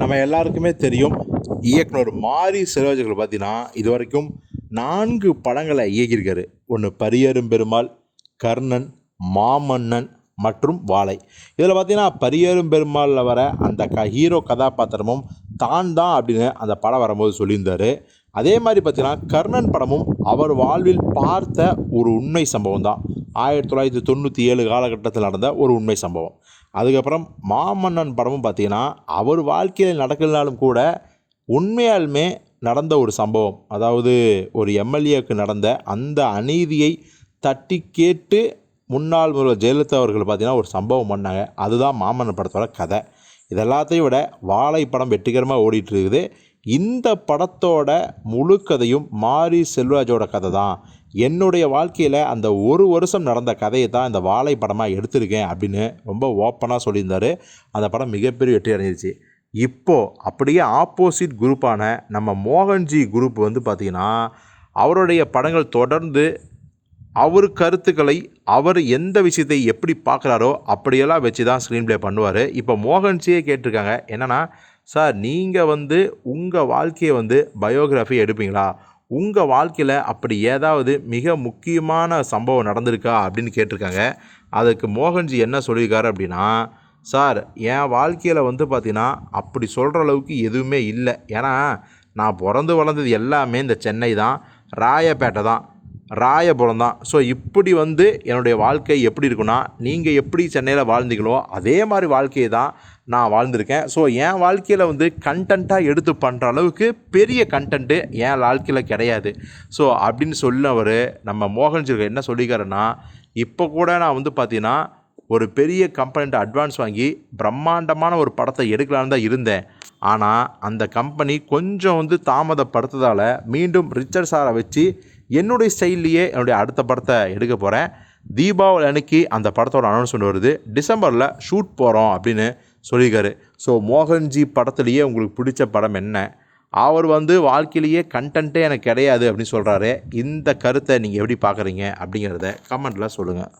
நம்ம எல்லாருக்குமே தெரியும் இயக்குனர் மாரி செல்வராஜர்கள் பார்த்தீங்கன்னா இது வரைக்கும் நான்கு படங்களை இயக்கியிருக்காரு. ஒன்று பரியரும் பெருமாள் கர்ணன் மாமன்னன் மற்றும் வாழை. இதில் பார்த்தீங்கன்னா பரியரும் பெருமாளில் வர அந்த க ஹீரோ கதாபாத்திரமும் தான் தான் அப்படின்னு அந்த படம் வரும்போது சொல்லியிருந்தார். அதே மாதிரி பார்த்தீங்கன்னா கர்ணன் படமும் அவர் வாழ்வில் பார்த்த ஒரு உண்மை சம்பவம் தான். ஆயிரத்தி தொள்ளாயிரத்தி தொண்ணூற்றி ஏழு காலகட்டத்தில் நடந்த ஒரு உண்மை சம்பவம். அதுக்கப்புறம் மாமன்னன் படமும் பார்த்தீங்கன்னா அவர் வாழ்க்கையில் நடக்கலனாலும் கூட உண்மையாலுமே நடந்த ஒரு சம்பவம். அதாவது ஒரு எம்எல்ஏக்கு நடந்த அந்த அநீதியை தட்டி கேட்டு முன்னாள் முதல்வர் ஜெயலலிதா அவர்கள் பார்த்தீங்கன்னா ஒரு சம்பவம் பண்ணாங்க. அதுதான் மாமன்னன் படத்தோட கதை. இதெல்லாத்தையும் விட வாழை படம் வெற்றிகரமாக ஓடிட்டு இருக்குது. இந்த படத்தோட முழு கதையும் மாரி செல்வராஜோட கதை தான். என்னுடைய வாழ்க்கையில் அந்த ஒரு வருஷம் நடந்த கதையை தான் இந்த வாழை படமாக எடுத்திருக்கேன் அப்படின்னு ரொம்ப ஓப்பனாக சொல்லியிருந்தார். அந்த படம் மிகப்பெரிய வெற்றி அடைஞ்சிருச்சு இப்போது அப்படியே ஆப்போசிட் குரூப்பான நம்ம மோகன்ஜி குரூப் வந்து பார்த்திங்கன்னா அவருடைய படங்கள் தொடர்ந்து அவர் கருத்துக்களை அவர் எந்த விஷயத்தை எப்படி பார்க்குறாரோ அப்படியெல்லாம் வச்சு தான் ஸ்க்ரீன் ப்ளே பண்ணுவார். இப்போ மோகன்ஜியே கேட்டிருக்காங்க. என்னென்னா சார் நீங்கள் வந்து உங்கள் வாழ்க்கையை வந்து பயோகிராஃபி எடுப்பீங்களா? உங்கள் வாழ்க்கையில் அப்படி ஏதாவது மிக முக்கியமான சம்பவம் நடந்திருக்கா? அப்படின்னு கேட்டிருக்காங்க. அதுக்கு மோகன்ஜி என்ன சொல்லியிருக்காரு அப்படின்னா சார் என் வாழ்க்கையில் வந்து பார்த்தீங்கன்னா அப்படி சொல்கிற அளவுக்கு எதுவுமே இல்லை. ஏன்னா நான் பிறந்து வளர்ந்தது எல்லாமே இந்த சென்னை தான். ராயப்பேட்டை தான். ராயபுரம் தான் ஸோ இப்படி வந்து என்னுடைய வாழ்க்கை எப்படி இருக்குன்னா நீங்கள் எப்படி சென்னையில் வாழ்ந்தீங்களோ அதே மாதிரி வாழ்க்கையை தான் நான் வாழ்ந்திருக்கேன். ஸோ என் வாழ்க்கையில் வந்து கண்டென்ட்டாக எடுத்து பண்ணுற அளவுக்கு பெரிய கண்டென்ட்டு என் வாழ்க்கையில் கிடையாது. ஸோ அப்படின்னு சொல்லவர் நம்ம மோகன் என்ன சொல்லிக்கிறேன்னா இப்போ கூட நான் வந்து பார்த்தீங்கன்னா ஒரு பெரிய கம்பெனிட்ட அட்வான்ஸ் வாங்கி பிரம்மாண்டமான ஒரு படத்தை எடுக்கலான்னு தான் இருந்தேன். ஆனால் அந்த கம்பெனி கொஞ்சம் வந்து தாமதப்படுத்ததால் மீண்டும் ரிச்சர்ட் சாரை வச்சு என்னுடைய ஸ்டைல்லையே என்னுடைய அடுத்த படத்தை எடுக்க போகிறேன் தீபாவளி அன்னைக்கு அந்த படத்தோட அனௌன்ஸ்மெண்ட் வருது. டிசம்பரில் ஷூட் போகிறோம் அப்படின்னு சொல்லியிருக்காரு. ஸோ மோகன்ஜி படத்துலேயே உங்களுக்கு பிடிச்ச படம் என்ன? அவர் வந்து வாழ்க்கையிலேயே கண்டென்ட்டே எனக்கு கிடையாது அப்படின்னு சொல்கிறாரு இந்த கருத்தை நீங்கள் எப்படி பார்க்குறீங்க அப்படிங்கிறத கமெண்ட்டில் சொல்லுங்கள்